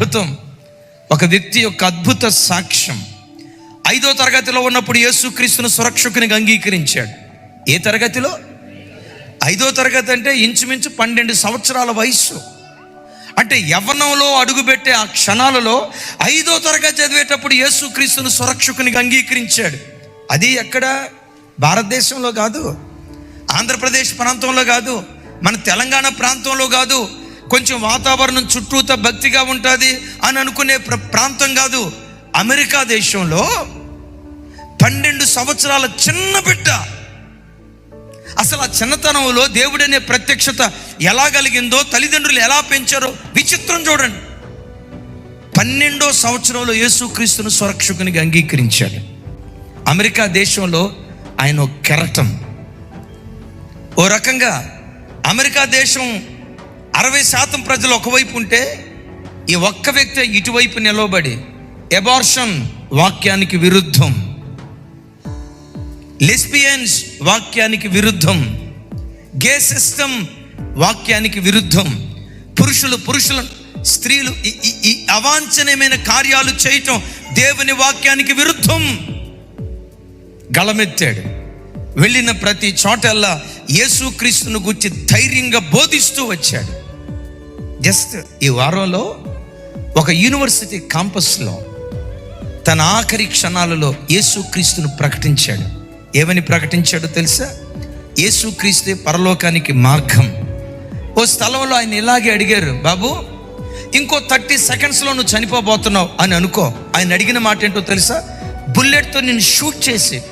అద్భుతం. ఒక వ్యక్తి యొక్క అద్భుత సాక్ష్యం. ఐదో తరగతిలో ఉన్నప్పుడు యేసుక్రీస్తును సురక్షకునిగా అంగీకరించాడు. ఏ తరగతిలో? ఐదో తరగతి అంటే ఇంచుమించు పన్నెండు సంవత్సరాల వయస్సు. అంటే యవ్వనంలో అడుగుపెట్టే ఆ క్షణాలలో ఐదో తరగతి చదివేటప్పుడు యేసుక్రీస్తును సురక్షకునిగా అంగీకరించాడు. అది ఎక్కడ? భారతదేశంలో కాదు. ఆంధ్రప్రదేశ్ ప్రాంతంలో కాదు. మన తెలంగాణ ప్రాంతంలో కాదు. కొంచెం వాతావరణం చుట్టూత భక్తిగా ఉంటుంది అని అనుకునే ప్ర- ప్రాంతం కాదు అమెరికా దేశంలో పన్నెండు సంవత్సరాల చిన్న బిడ్డ. అసలు ఆ చిన్నతనంలో దేవుడనే ప్రత్యక్షత ఎలా కలిగిందో తల్లిదండ్రులు ఎలా పెంచారో విచిత్రం చూడండి. పన్నెండో సంవత్సరంలో యేసుక్రీస్తును సురక్షకునిగా అంగీకరించాడు. అమెరికా దేశంలో ఆయన కెరటం. ఓ రకంగా అమెరికా దేశం అరవై శాతం ప్రజలు ఒకవైపు ఉంటే ఈ ఒక్క వ్యక్తి ఇటువైపు నిలవబడి ఎబార్షన్ వాక్యానికి విరుద్ధం. లెస్బియన్స్ వాక్యానికి విరుద్ధం. గే సిస్టమ్ వాక్యానికి విరుద్ధం. పురుషులు పురుషులు స్త్రీలు ఈ- అవాంఛనీయమైన కార్యాలు చేయటం దేవుని వాక్యానికి విరుద్ధం. గళమెత్తాడు. వెళ్ళిన ప్రతి చోటల్లా యేసుక్రీస్తును గురించి ధైర్యంగా బోధిస్తూ వచ్చాడు. జస్ట్ ఈ వారంలో ఒక యూనివర్సిటీ కాంపస్లో తన ఆఖరి క్షణాలలో యేసుక్రీస్తును ప్రకటించాడు. ఏమని ప్రకటించాడో తెలుసా? యేసుక్రీస్తే పరలోకానికి మార్గం. ఓ స్థలంలో ఆయన ఇలాగే అడిగారు బాబు ఇంకో థర్టీ సెకండ్స్లో నువ్వు చనిపోబోతున్నావు అని అనుకో. ఆయన అడిగిన మాట ఏంటో తెలుసా? బుల్లెట్తో నేను షూట్ చేసి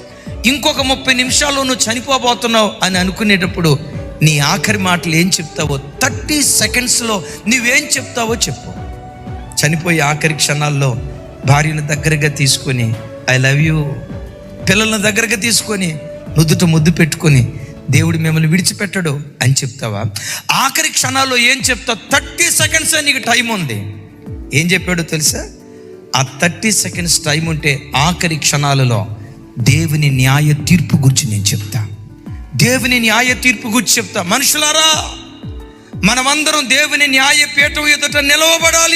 ఇంకొక ముప్పై నిమిషాల్లో నువ్వు చనిపోబోతున్నావు అని అనుకునేటప్పుడు నీ ఆఖరి మాటలు ఏం చెప్తావో థర్టీ సెకండ్స్లో నువ్వేం చెప్తావో చెప్పు. చనిపోయే ఆఖరి క్షణాల్లో భార్యను దగ్గరగా తీసుకొని ఐ లవ్ యూ. పిల్లలను దగ్గరగా తీసుకొని నుదుట ముద్దు పెట్టుకొని దేవుడు మిమ్మల్ని విడిచిపెట్టడు అని చెప్తావా? ఆఖరి క్షణాల్లో ఏం చెప్తావు? థర్టీ సెకండ్స్ నీకు టైం ఉంది. ఏం చెప్పాడో తెలుసా? ఆ థర్టీ సెకండ్స్ టైం ఉంటే ఆఖరి క్షణాలలో దేవుని న్యాయ తీర్పు గురించి నేను చెప్తా. దేవుని న్యాయ తీర్పు గురించి చెప్తా. మనుషులారా మనమందరం దేవుని న్యాయ పీఠం ఎదుట నిలవబడాలి.